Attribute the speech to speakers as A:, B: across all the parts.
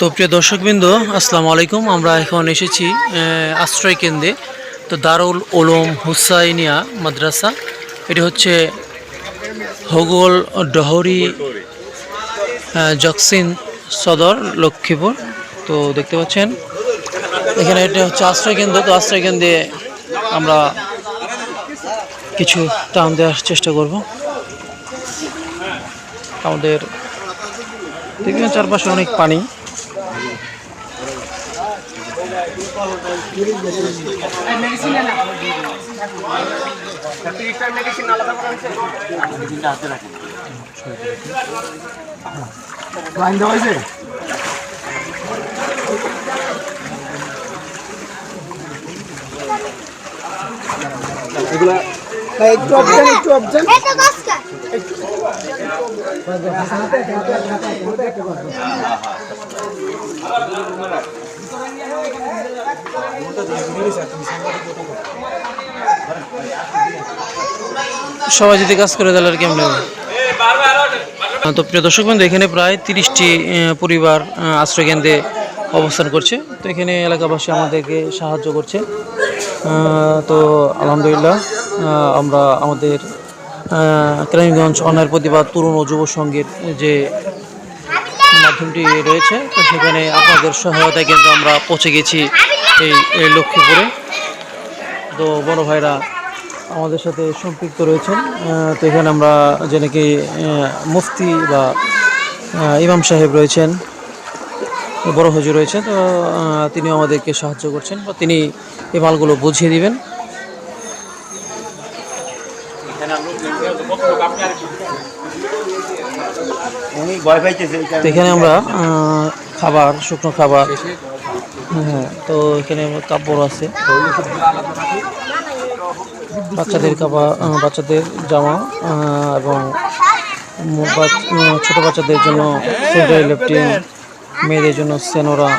A: তো প্রিয় দর্শকবৃন্দ, আসসালামু আলাইকুম। আমরা এখন এসেছি আশ্রয় কেন্দ্রে, তো দারুল ওলম হুসাইনিয়া মাদ্রাসা। এটি হচ্ছে হগল ডহরি জকসিন সদর, লক্ষ্মীপুর। তো দেখতে পাচ্ছেন, এখানে এটা হচ্ছে আশ্রয় কেন্দ্র। তো আশ্রয় কেন্দ্রে আমরা কিছু টান দেওয়ার চেষ্টা করব। আমাদের দেখবেন চারপাশে অনেক পানি।
B: একটু অবজান একটু
C: এটা গাছটা
A: সবাই যদি কাজ করে তাহলে আর কেমন তো প্রিয় দর্শক বন্ধু এখানে প্রায় তিরিশটি পরিবার আশ্রয়কেন্দ্রে অবস্থান করছে। তো এখানে এলাকাবাসী আমাদেরকে সাহায্য করছে। তো আলহামদুলিল্লাহ আমরা আমাদের আহ, কেরানীগঞ্জ অন্যায়ের প্রতিবাদ তরুণ ও যুব সংঘের যে মাধ্যমটি রয়েছে তো সেখানে আপনাদের সহায়তায় কিন্তু আমরা পৌঁছে গেছি। এই এই লক্ষ্মীপুরে। তো বড় ভাইরা আমাদের সাথে সম্পৃক্ত রয়েছেন। তো এখানে আমরা যে নাকি মুফতি বা ইমাম সাহেব রয়েছেন বড় হুজুর রয়েছেন। তো তিনি আমাদেরকে সাহায্য করছেন বা তিনি এই মালগুলো বুঝিয়ে দিবেন। এখানে আমরা খাবার শুকনো খাবার হ্যাঁ তো এখানে কাপড় আছে। বাচ্চাদের কাপড় বাচ্চাদের জামা এবং ছোট বাচ্চাদের জন্য মেয়েদের জন্য সেনোরা।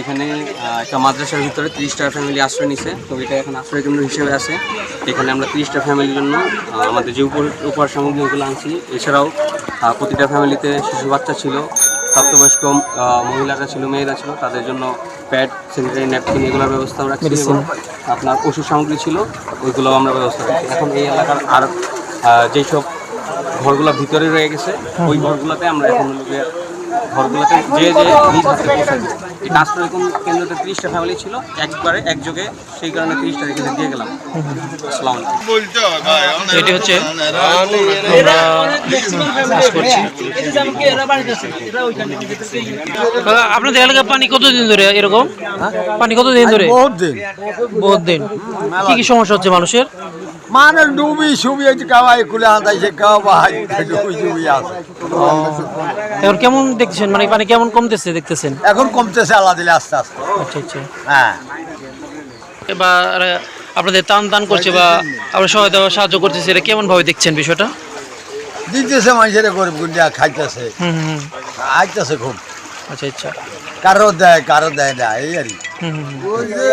D: এখানে একটা মাদ্রাসার ভিতরে তিরিশটা ফ্যামিলি আশ্রয় নিছে, তো এটা এখন আশ্রয় কেন্দ্র হিসেবে আছে। এখানে আমরা তিরিশটা ফ্যামিলির জন্য আমাদের যে উপহার সামগ্রীগুলো আনছি, এছাড়াও প্রতিটা ফ্যামিলিতে শিশু বাচ্চা ছিল। প্রাপ্তবয়স্ক মহিলারা ছিল মেয়েরা ছিল তাদের জন্য প্যাড স্যানিটারি ন্যাপকিন এগুলোর ব্যবস্থাও রাখছি আপনার ওষুধ সামগ্রী ছিল ওইগুলোও আমরা ব্যবস্থা করেছি এখন এই এলাকার আর যেসব ঘরগুলো ভিতরে রয়ে গেছে ওই ঘরগুলোতে আমরা এখন ঘরগুলোতে যে যে নিজ হাতে পৌঁছে এই কেন্দ্র- কেন্দ্রতে তিরিশটা ফ্যামিলি ছিল একবারে একযোগে সেই কারণে তিরিশটা রেখে দিয়ে গেলাম। আসসালামু
A: এটি হচ্ছে আমরা কাজ করছি। আপনাদের এলাকায় পানি কতদিন ধরে এরকম? পানি কতদিন ধরে?
B: বহুত দিন।
A: বহুত দিন। কি কি সমস্যা হচ্ছে মানুষের?
B: মানুষ ডুবি সুবি এই কাবাই কুলে আনতাইছে কাবাই ডুবি ডুবি আছে
A: এখন কেমন দেখতেছেন মানে পানি কেমন কমতেছে দেখতেছেন
B: এখন কমতেছে আল্লাহ দিলে আস্তে আস্তে
A: আচ্ছা আচ্ছা
B: হ্যাঁ।
A: এরা আপনাদের টান টান করছে বা আপনার সহায়তা বা সাহায্য করতেছে এটা কেমন ভাবে দেখছেন বিষয়টা?
B: দিতেছে মানুষের গরিব গুন্ডিয়া খাইতেছে।
A: হুম হুম হুম।
B: আইতেছে খুব।
A: আচ্ছা আচ্ছা।
B: কারও দেয় কারও দেয় না এই আর কি।
A: হুম হুম হুম।